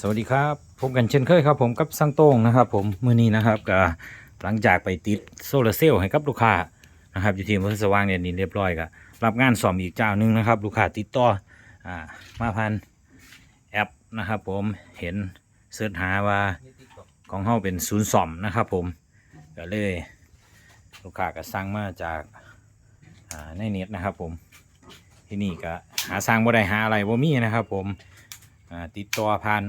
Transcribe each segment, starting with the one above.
สวัสดีครับพบกันเช่นเคยครับผมกับสังโต้งนะครับ ผมมือนี้นะครับก็หลังจากไปติดโซลาร์เซลล์ให้กับลูกค้านะครับอยู่ที่อำเภอสว่างเนี่ยนี่เรียบร้อยก็รับงานซ่อมอีกเจ้านึงนะครับ ลูกค้าติดต่ออ่ามาพันแอปนะครับผมเห็นเสิร์ชหาว่าของเฮาเป็นศูนย์ซ่อมนะครับ ผมก็เลยลูกค้าก็สั่งมาจากอ่าในเน็ตนะครับ ผมที่นี่ก็หาสร้างบ่ได้หาอะไรบ่มีนะครับ ผมอ่าติดต่อผ่าน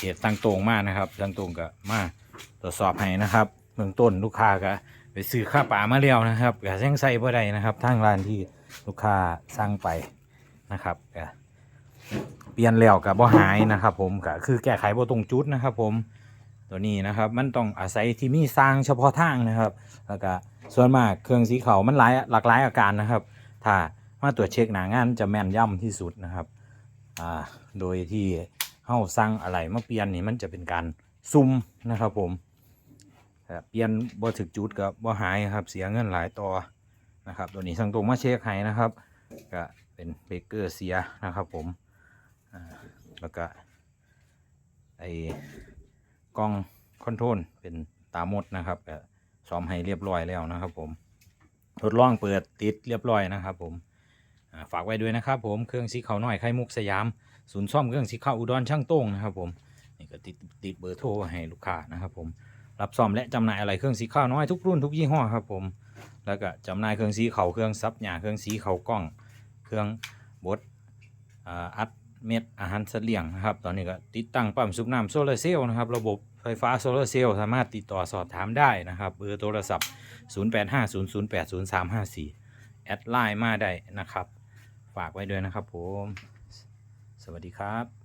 เขตตั้งตรงมากนะครับตั้งตรงก็มาตรวจสอบให้นะครับเบื้องต้นลูกค้าก็ไปซื้อข้าวปลามาแล้วนะครับก็ยังใส่บ่ได้นะครับทางร้านที่ลูกค้าสั่งไปนะครับก็เปลี่ยนแล้วกับบ่หายนะครับ ผมก็คือแก้ไขบ่ตรงจุดนะครับ ผมตัวนี้นะครับ มันต้องอาศัยที่มีสร้างเฉพาะทางนะครับ แล้วก็ส่วนมากเครื่องสีเขามันหลายหลากหลายอาการนะครับ ถ้ามาตรวจเช็คหนางานจะแม่นย่ำที่สุดนะครับอ่าโดยที่ เฮาสั่งอะไรมาเปลี่ยนนี่มันจะเป็นการซุ่มนะครับผมเปลี่ยนบ่ถึกจุดก็บ่หายครับเสียเงินหลายต่อนะครับตัวนี้สั่งตรงมาเช็คให้นะครับก็เป็นเบเกอร์เสียนะครับผมแล้วก็ไอ้กล้องคอนโทรลเป็นตามดนะครับก็ซ้อมให้เรียบร้อยแล้วนะครับผมทดลองเปิดติดเรียบร้อยนะครับผม ฝากไว้ด้วยนะครับผมเครื่องสีขาวน้อยไข่มุกสยามศูนย์ซ่อมเครื่องสีขาวอุดรช่างโต้งนะครับผมนี่ก็ติดติดเบอร์โทรให้ลูกค้านะครับผมรับซ่อมและจำหน่ายอะไรเครื่องสีขาวน้อยทุกรุ่นทุกยี่ห้อครับผมแล้วก็จำหน่ายเครื่องสีเขาวเครื่องซับหยาเครื่องสีเขากล้อง เครื่องบดอัดเม็ดอาหารสัตว์เลี้ยงนะครับตอนนี้ก็ติดตั้งปั๊มสูบน้ำโซลาร์เซลล์นะครับระบบไฟฟ้าโซลาร์เซลล์สามารถติดต่อสอบถามได้นะครับเบอร์โทรศัพท์ 0850080354 แอดไลน์มาได้นะครับ ฝากไว้ด้วยนะครับผม สวัสดีครับ